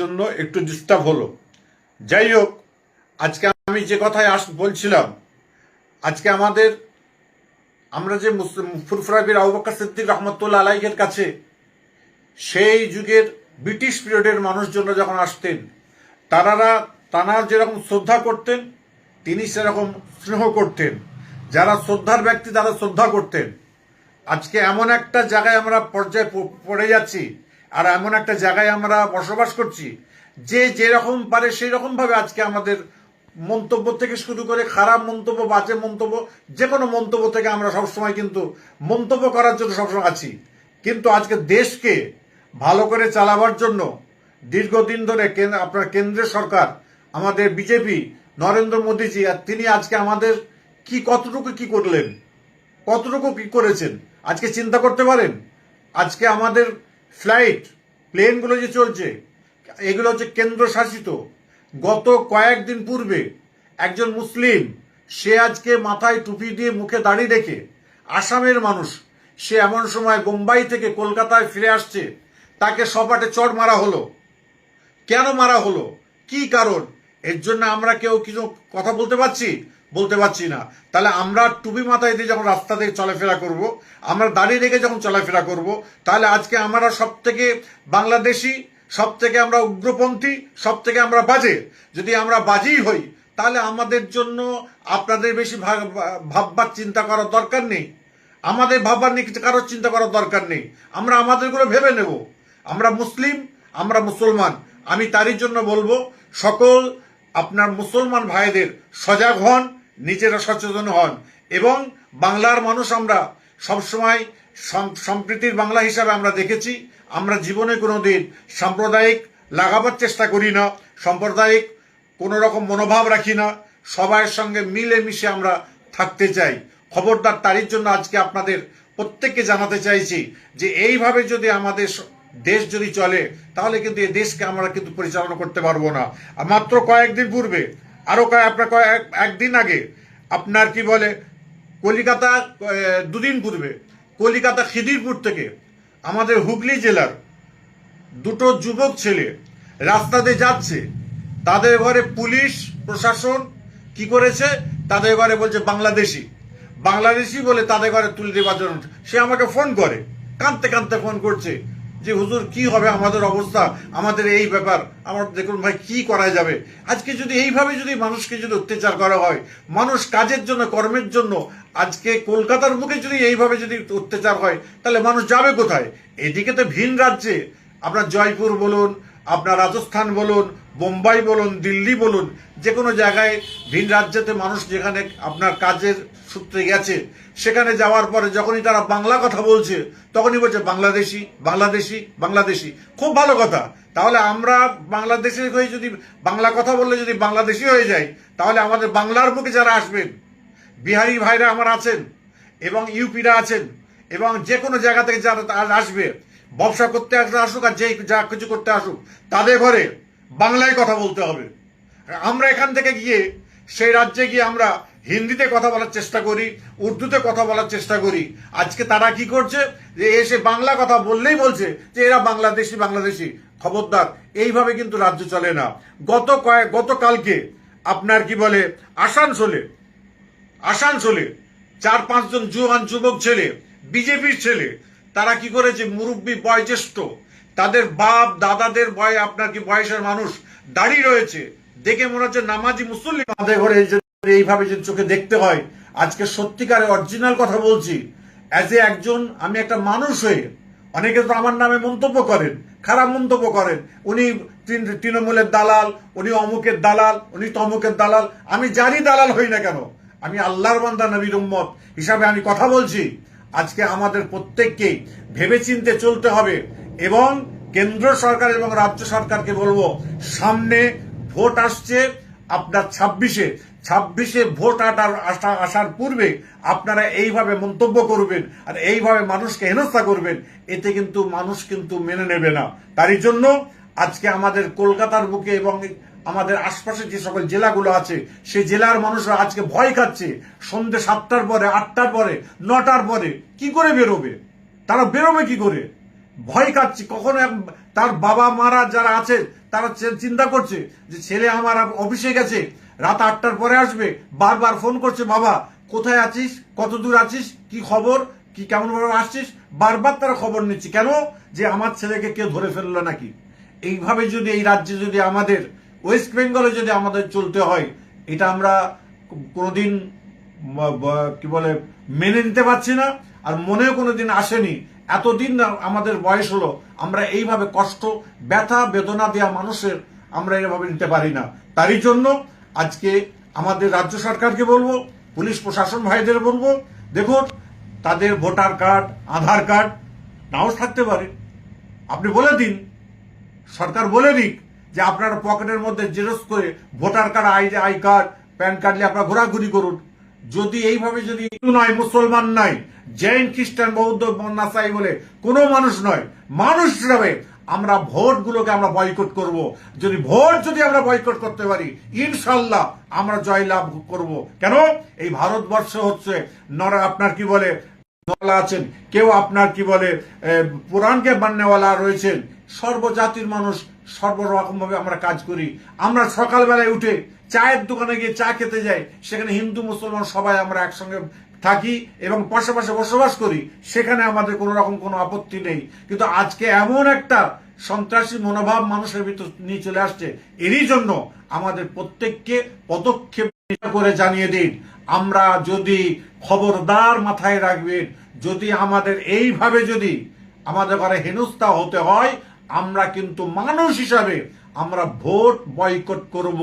জন্য একটু ডিস্টার্ব হলো। যাই হোক, আজকে আমি যে কথায় আস, বলছিলাম, আজকে আমাদের, আমরা যে ফুরফুরাবির আউবাক্কা সিদ্দিক রহমতুল্লাহ আলাইকের কাছে, সেই যুগের ব্রিটিশ পিরিয়ডের মানুষজন যখন আসতেন, তারারা, তারা যেরকম শ্রদ্ধা করতেন, তিনি সেরকম স্নেহ করতেন। যারা শ্রদ্ধার ব্যক্তি, তারা শ্রদ্ধা করতেন। আজকে এমন একটা জায়গায় আমরা পর্যায়ে পড়ে যাচ্ছি আর এমন একটা জায়গায় আমরা বসবাস করছি, যে যেরকম পারে সেই রকম ভাবে আজকে আমাদের মন্তব্য থেকে শুরু করে খারাপ মন্তব্য, বাজে মন্তব্য যে কোনো মন্তব্য থেকে আমরা সবসময় কিন্তু মন্তব্য করার জন্য সবসময় আছি। কিন্তু আজকে দেশকে ভালো করে চালাবার জন্য দীর্ঘদিন ধরে আপনার কেন্দ্রের সরকার, আমাদের বিজেপি, নরেন্দ্র মোদীজি আর তিনি আজকে আমাদের কি কতটুকু কি করলেন, কতটুকু কি করেছেন, আজকে চিন্তা করতে পারেন? আজকে আমাদের ফ্লাইট, প্লেনগুলো যে চলছে, এগুলো হচ্ছে কেন্দ্রশাসিত। গত কয়েকদিন পূর্বে একজন মুসলিম, সে আজকে মাথায় টুপি দিয়ে মুখে দাড়ি রেখে আসামের মানুষ, সে এমন সময় বোম্বাই থেকে কলকাতায় ফিরে আসছে, তাকে সপাটে চড় মারা হলো। কেন মারা হলো? কি কারণ? এর জন্য আমরা কেউ কিছু কথা বলতে পারছি? বলতে পারছি না। তাহলে আমরা টুপি মাথায় দিয়ে যখন রাস্তা থেকে চলাফেরা করব, আমরা দাঁড়িয়ে রেখে যখন চলাফেরা করব, তাহলে আজকে আমরা সব থেকে বাংলাদেশি সব থেকে আমরা উগ্রপন্থী সব থেকে আমরা বাজে। যদি আমরা বাজেই হই, তাহলে আমাদের জন্য আপনাদের বেশি ভাববার চিন্তা করার দরকার নেই। আমাদের ভাববার নিয়ে কারোর চিন্তা করার দরকার নেই। আমরা আমাদেরগুলো ভেবে নেব। আমরা মুসলিম, আমরা মুসলমান। আমি তারই জন্য বলব, সকল আপনার মুসলমান ভাইদের সজাগ হন নিজেরা সচেতন হন। এবং বাংলার মানুষ আমরা সবসময় সম্প্রীতির বাংলা হিসাবে আমরা দেখেছি। আমরা জীবনে কোনো দিন সাম্প্রদায়িক লাগাবার চেষ্টা করি না, সাম্প্রদায়িক কোনো রকম মনোভাব রাখি না। সবার সঙ্গে মিলে মিশে আমরা থাকতে চাই। খবরদার তারির জন্য আজকে আপনাদের প্রত্যেককে জানাতে চাইছি যে এইভাবে যদি আমাদের দেশ যদি চলে, তাহলে কিন্তু এই দেশকে আমরা কিন্তু পরিচালনা করতে পারব না। মাত্র কয়েকদিন পূর্বে আরও কয়েক আপনার একদিন আগে, আপনার কি বলে, কলিকাতা দুদিন পূর্বে, কলিকাতা খিদিরপুর থেকে আমাদের হুগলি জেলার দুটো যুবক ছেলে রাস্তাতে যাচ্ছে। তাদের ঘরে পুলিশ, প্রশাসন কি করেছে? তাদের ঘরে বলছে বাংলাদেশি। বাংলাদেশি বলে তাদের ঘরে তুলে দেওয়ার জন্য। সে আমাকে ফোন করে, কাঁদতে কাঁদতে ফোন করছে। যে হুজুর, কি হবে আমাদের অবস্থা, আমাদের এই ব্যাপার, আমার দেখুন ভাই, কি করা যাবে? আজকে যদি এইভাবে যদি মানুষকে যদি অত্যাচার করা হয়, মানুষ কাজের জন্য, কর্মের জন্য, আজকে কলকাতার মুখে যদি এইভাবে যদি অত্যাচার হয়, তাহলে মানুষ যাবে কোথায়? এদিকে তো ভিন রাজ্যে। আপনার জয়পুর বলুন আপনার রাজস্থান বলুন বোম্বাই বলুন, দিল্লি বলুন, যে কোনো জায়গায় ভিন রাজ্যতে মানুষ যেখানে আপনার কাজের সূত্রে গেছে, সেখানে যাওয়ার পরে যখনই তারা বাংলা কথা বলছে, তখনই বলছে বাংলাদেশি বাংলাদেশি বাংলাদেশি। খুব ভালো কথা। তাহলে আমরা বাংলাদেশে হয়ে যদি বাংলা কথা বললে যদি বাংলাদেশি হয়ে যাই, তাহলে আমাদের বাংলার বুকে যারা আসবেন, বিহারি ভাইরা আমার আছেন, এবং ইউপিরা আছেন, এবং যে কোনো জায়গা থেকে যারা আসবে ব্যবসা করতে আসলে আসুক আর যেই যা কিছু করতে আসুক, তাদের ঘরে বাংলায় কথা বলতে হবে। আমরা এখান থেকে গিয়ে সেই রাজ্যে গিয়ে আমরা হিন্দিতে কথা বলার চেষ্টা করি, উর্দুতে কথা বলার চেষ্টা করি। আজকে তারা কি করছে? যে এসে বাংলা কথা বললেই বলছে যে এরা বাংলাদেশি বাংলাদেশি। খবরদার, এইভাবে কিন্তু রাজ্য চলে না। গত কয়েক গতকালকে আপনার কি বলে, আসানসোলে আসানসোলে চার পাঁচজন জুয়ান যুবক ছেলে, বিজেপির ছেলে তারা কি করেছে? মুরব্বী বয়োজ্যেষ্ঠ। তাদের বাপ, দাদাদের বয় আপনার কি বয়সের মানুষ দাঁড়িয়ে রয়েছে? দেখে মনে হচ্ছে নামাজি মুসল্লি ঘরে এই যে এইভাবে যদি চোখে দেখতে হয়, আজকে সত্যিকারে অরিজিনাল কথা বলছি। অ্যাজ এ একজন, আমি একটা মানুষ হয়ে অনেকে তো আমার নামে মন্তব্য করেন, খারাপ মন্তব্য করেন। উনি তৃণ- তৃণমূলের দালাল, উনি অমুকের দালাল, উনি তমুকের দালাল। আমি জানি দালাল হই না কেন। আমি আল্লাহর বান্দা, নবীর উম্মত হিসাবে আমি কথা বলছি। আজকে আমাদের প্রত্যেককেই ভেবেচিন্তে চলতে হবে এবং কেন্দ্র সরকার এবং রাজ্য সরকারকে বলব, সামনে ভোট আসছে আপনার ছাব্বিশে। ছাব্বিশে ভোট আটার আসা- আসার পূর্বে আপনারা এইভাবে মন্তব্য করবেন আর এইভাবে মানুষকে হেনস্থা করবেন, এতে কিন্তু মানুষ কিন্তু মেনে নেবে না। তারই জন্য আজকে আমাদের কলকাতার বুকে এবং আমাদের আশপাশে যে সকল জেলাগুলো আছে, সেই জেলার মানুষরা আজকে ভয় খাচ্ছে। সন্ধ্যে সাতটার পরে, আটটার পরে, নটার পরে কি করে বেরোবে? তারা বেরোবে কি করে? ভয় কাটছে কখনো তার বাবা মারা যারা আছে, তারা চিন্তা করছে যে ছেলে আমার অফিসে গেছে, রাত আটটার পরে আসবে, বারবার ফোন করছে, বাবা, কোথায় আছিস? কত দূর আছিস? কি খবর? কি কেমন ভাবে আসছিস? বারবার তারা খবর নিচ্ছে। কেন? যে আমার ছেলেকে কেউ ধরে ফেলল নাকি? এইভাবে যদি এই রাজ্যে যদি আমাদের ওয়েস্ট বেঙ্গলে যদি আমাদের চলতে হয়, এটা আমরা কোনোদিন কি বলে, মেনে নিতে পারছি না, আর মনেও কোনোদিন আসেনি। এতদিন আমাদের বয়স হলো, আমরা এইভাবে কষ্ট, ব্যথা, বেদনা দেওয়া মানুষের আমরা এইভাবে নিতে পারি না। তারই জন্য আজকে আমাদের রাজ্য সরকারকে বলব, পুলিশ প্রশাসন ভাইদের বলব, দেখুন, তাদের ভোটার কার্ড, আধার কার্ড নাও থাকতে পারে। আপনি বলে দিন। সরকার বলে দিক যে আপনার পকেটের মধ্যে জেরক্স করে voter card, I I card, PAN card নিয়ে আপনারা ঘোরাঘুরি করুন। যদি এইভাবে যদি হিন্দু নয়, মুসলমান নয়, জৈন, খ্রিস্টান, বৌদ্ধ, নাসাই বলে কোনো মানুষ নয়, মানুষ হিসাবে আমরা ভোটগুলোকে আমরা বয়কট করব। যদি ভোট যদি আমরা বয়কট করতে পারি ইনশাল্লাহ আমরা জয়লাভ করব। কেন? এই ভারতবর্ষ হচ্ছে নরা, আপনার কি বলে আছেন, কেউ আপনার কি বলে পুরাণকে মান্যওয়ালা রয়েছেন সর্বজাতির মানুষ সর্বরকম ভাবে আমরা কাজ করি। আমরা সকালবেলায় উঠে চায়ের দোকানে গিয়ে চা খেতে যাই, সেখানে হিন্দু, মুসলমান সবাই আমরা একসঙ্গে থাকি এবং পাশাপাশি বসবাস করি, সেখানে আমাদের কোনো রকম কোনো আপত্তি নেই। কিন্তু আজকে এমন একটা সন্ত্রাসী মনোভাব মানুষের ভিতর নিয়ে চলে আসছে, এরই জন্য আমাদের প্রত্যেককে পদক্ষেপ করে জানিয়ে দিন, আমরা যদি খবরদার মাথায় রাখবেন, যদি আমাদের এইভাবে যদি আমাদের ঘরে হেনস্থা হতে হয় আমরা কিন্তু মানুষ হিসাবে আমরা ভোট বয়কট করব।